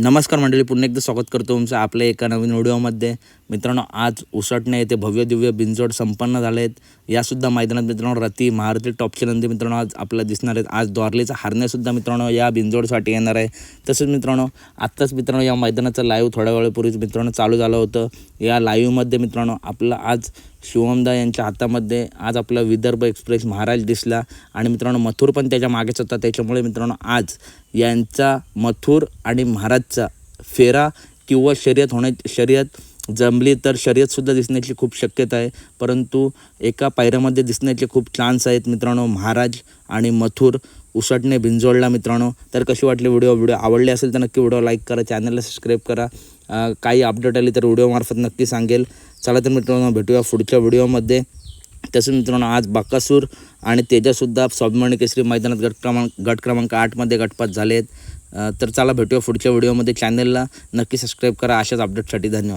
नमस्कार मंडळी पुन्हा एकदा स्वागत करतो तुमचं आपल्या एका नवीन व्हिडिओमध्ये. मित्रांनो आज उसटणे येथे भव्य दिव्य बिंजोड संपन्न झाले आहेत. यासुद्धा मैदानात मित्रांनो रती महारथी टॉपचे नंदी मित्रांनो आज आपल्याला दिसणार आहेत. आज द्वारलीचा हारण्यासुद्धा मित्रांनो या बिंजोडसाठी येणार आहे. तसंच मित्रांनो आत्ताच मित्रांनो या मैदानाचं लाईव्ह थोड्या वेळापूर्वीच मित्रांनो चालू झालं होतं. या लाईव्हमध्ये मित्रांनो आपलं आज शिवमदा यांच्या हातामध्ये आज आपला विदर्भ एक्सप्रेस महाराज दिसला. आणि मित्रांनो मथुर पण त्याच्या मागेच होता. त्याच्यामुळे मित्रांनो आज यांचा मथुर आणि महाराजचा फेरा किंवा शर्यत होण्या शर्यत जमली तर शर्यतसुद्धा दिसण्याची खूप शक्यता आहे. परंतु एका पायऱ्यामध्ये दिसण्याचे खूप चान्स आहेत मित्रांनो महाराज आणि मथुर उसटणे भिंजोडला मित्रांनो. तर कशी वाटली व्हिडिओ व्हिडिओ आवडले असेल तर नक्की व्हिडिओ लाईक करा चॅनलला सबस्क्राईब करा. काही अपडेट आली तर व्हिडिओमार्फत नक्की सांगेल. चला तर मित्रांनो भेटूया पुढच्या व्हिडिओमध्ये तसं मित्रांनो आज बाकासूर आणि तेजासुद्धा स्वाभिमानी केसरी मैदानात गट क्रमांक गट क्रमांक आठमध्ये गटपात झाले आहेत तर चला भेटूया पुढच्या व्हिडिओमध्ये चॅनलला नक्की सबस्क्राईब करा. अशाच अपडेटसाठी धन्यवाद.